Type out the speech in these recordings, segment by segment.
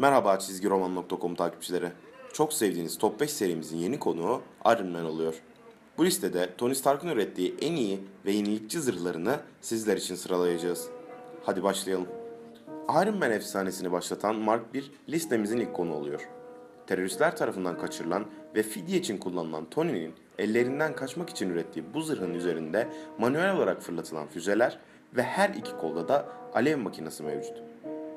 Merhaba çizgiroman.com takipçileri. Çok sevdiğiniz Top 5 serimizin yeni konuğu Iron Man oluyor. Bu listede Tony Stark'ın ürettiği en iyi ve yenilikçi zırhlarını sizler için sıralayacağız. Hadi başlayalım. Iron Man efsanesini başlatan Mark 1 listemizin ilk konu oluyor. Teröristler tarafından kaçırılan ve fidye için kullanılan Tony'nin ellerinden kaçmak için ürettiği bu zırhın üzerinde manuel olarak fırlatılan füzeler ve her iki kolda da alev makinesi mevcut.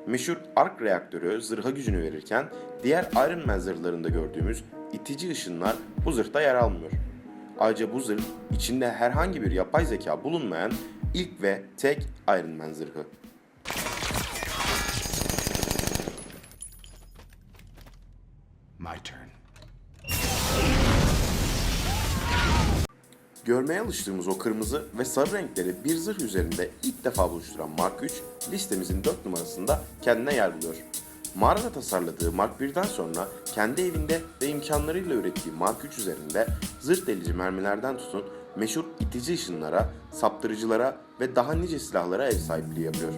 Meşhur ark reaktörü zırha gücünü verirken diğer Iron Man zırhlarında gördüğümüz itici ışınlar bu zırhta yer almıyor. Ayrıca bu zırh içinde herhangi bir yapay zeka bulunmayan ilk ve tek Iron Man zırhı. My turn. Görmeye alıştığımız o kırmızı ve sarı renkleri bir zırh üzerinde ilk defa buluşturan Mark 3 listemizin 4 numarasında kendine yer buluyor. Mağarada tasarladığı Mark 1'den sonra kendi evinde ve imkanlarıyla ürettiği Mark 3 üzerinde zırh delici mermilerden tutun meşhur itici ışınlara, saptırıcılara ve daha nice silahlara ev sahipliği yapıyor.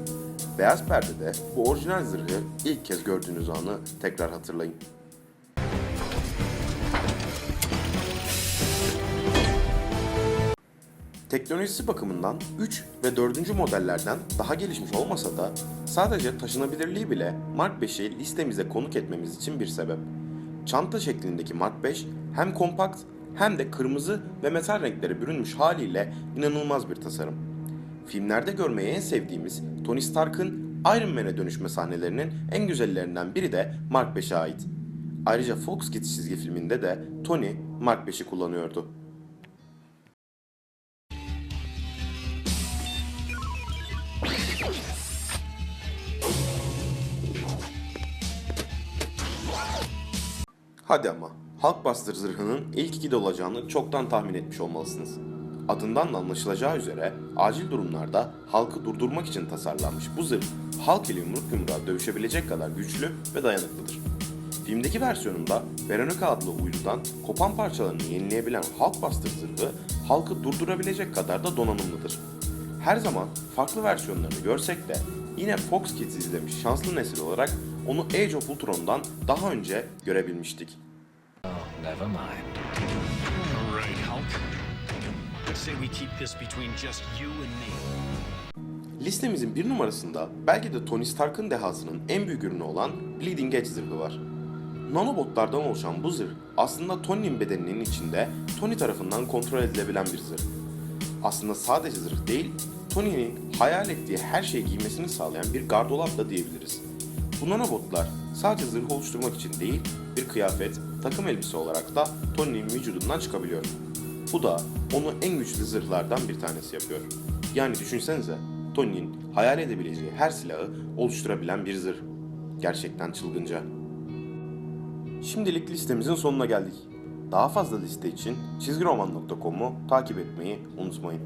Beyaz perdede bu orijinal zırhı ilk kez gördüğünüz anı tekrar hatırlayın. Teknolojisi bakımından 3 ve 4. modellerden daha gelişmiş olmasa da sadece taşınabilirliği bile Mark 5'i listemize konuk etmemiz için bir sebep. Çanta şeklindeki Mark 5 hem kompakt hem de kırmızı ve metal renklere bürünmüş haliyle inanılmaz bir tasarım. Filmlerde görmeyi en sevdiğimiz Tony Stark'ın Iron Man'e dönüşme sahnelerinin en güzellerinden biri de Mark 5'e ait. Ayrıca Fox Kids çizgi filminde de Tony Mark 5'i kullanıyordu. Hadi ama Hulkbuster zırhının ilk ikide olacağını çoktan tahmin etmiş olmalısınız. Adından da anlaşılacağı üzere acil durumlarda Hulk'ı durdurmak için tasarlanmış bu zırh Hulk ile yumruk yumruğa dövüşebilecek kadar güçlü ve dayanıklıdır. Filmdeki versiyonunda Veronica adlı uydudan kopan parçalarını yenileyebilen Hulkbuster zırhı Hulk'ı durdurabilecek kadar da donanımlıdır. Her zaman farklı versiyonlarını görsek de yine Fox Kids izlemiş şanslı nesil olarak onu Age of Ultron'dan daha önce görebilmiştik. Never mind. Right, Hulk. Say we keep this between just you and me. Listemizin bir numarasında belki de Tony Stark'ın dehasının en büyük ürünü olan Bleeding Edge zırhı var. Nanobotlardan oluşan bu zırh aslında Tony'nin bedeninin içinde Tony tarafından kontrol edilebilen bir zırh. Aslında sadece zırh değil, Tony'nin hayal ettiği her şeyi giymesini sağlayan bir gardırop da diyebiliriz. Bu nanobotlar sadece zırh oluşturmak için değil, bir kıyafet, takım elbise olarak da Tony'nin vücudundan çıkabiliyor. Bu da onu en güçlü zırhlardan bir tanesi yapıyor. Yani düşünsenize, Tony'nin hayal edebileceği her silahı oluşturabilen bir zırh. Gerçekten çılgınca. Şimdilik listemizin sonuna geldik. Daha fazla liste için çizgiroman.com'u takip etmeyi unutmayın.